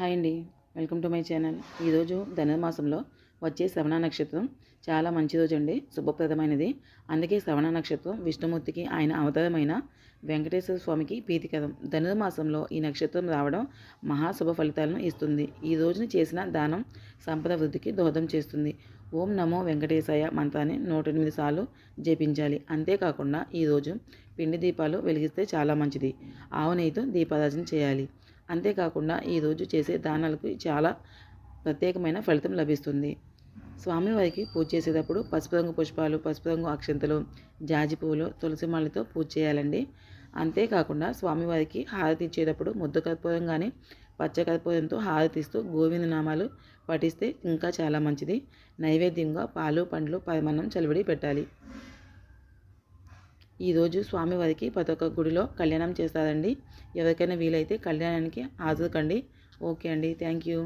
Hi అండి. Welcome to my channel. ఈరోజు ధనుర్మాసంలో వచ్చే శ్రవణ నక్షత్రం చాలా మంచి రోజు అండి శుభప్రదమైనది. అందుకే శ్రవణ నక్షత్రం విష్ణుమూర్తికి ఆయన అవతారమైన వెంకటేశ్వర స్వామికి ప్రీతికరం. ధనుర్మాసంలో ఈ నక్షత్రం రావడం మహాశుభ ఫలితాలను ఇస్తుంది. ఈ రోజున చేసిన దానం సంపద వృద్ధికి దోహదం చేస్తుంది. ఓం నమో వెంకటేశాయ మంత్రాన్ని నూట ఎనిమిది సార్లు జపించాలి. అంతేకాకుండా ఈరోజు పిండి దీపాలు వెలిగిస్తే చాలా మంచిది. ఆవు నెయ్యితో దీపారాజన చేయాలి. అంతేకాకుండా ఈరోజు చేసే దానాలకు చాలా ప్రత్యేకమైన ఫలితం లభిస్తుంది. స్వామివారికి పూజ చేసేటప్పుడు పసుపు రంగు పుష్పాలు పసుపు రంగు అక్షంతలు జాజి పువ్వులు తులసి మాలతో పూజ చేయాలండి. అంతేకాకుండా స్వామివారికి హారతి ఇచ్చేటప్పుడు ముద్ద కర్పూరం కానీ పచ్చ కర్పూరంతో హారతిస్తూ గోవింద నామాలు పఠిస్తే ఇంకా చాలా మంచిది. నైవేద్యంగా పాలు పండ్లు పరిమాణం చలివిడి పెట్టాలి. ఈరోజు స్వామివారికి ప్రతి ఒక్క గుడిలో కళ్యాణం చేస్తారండి. ఎవరికైనా వీలైతే కళ్యాణానికి హాజరుకండి. ఓకే అండి. Thank you.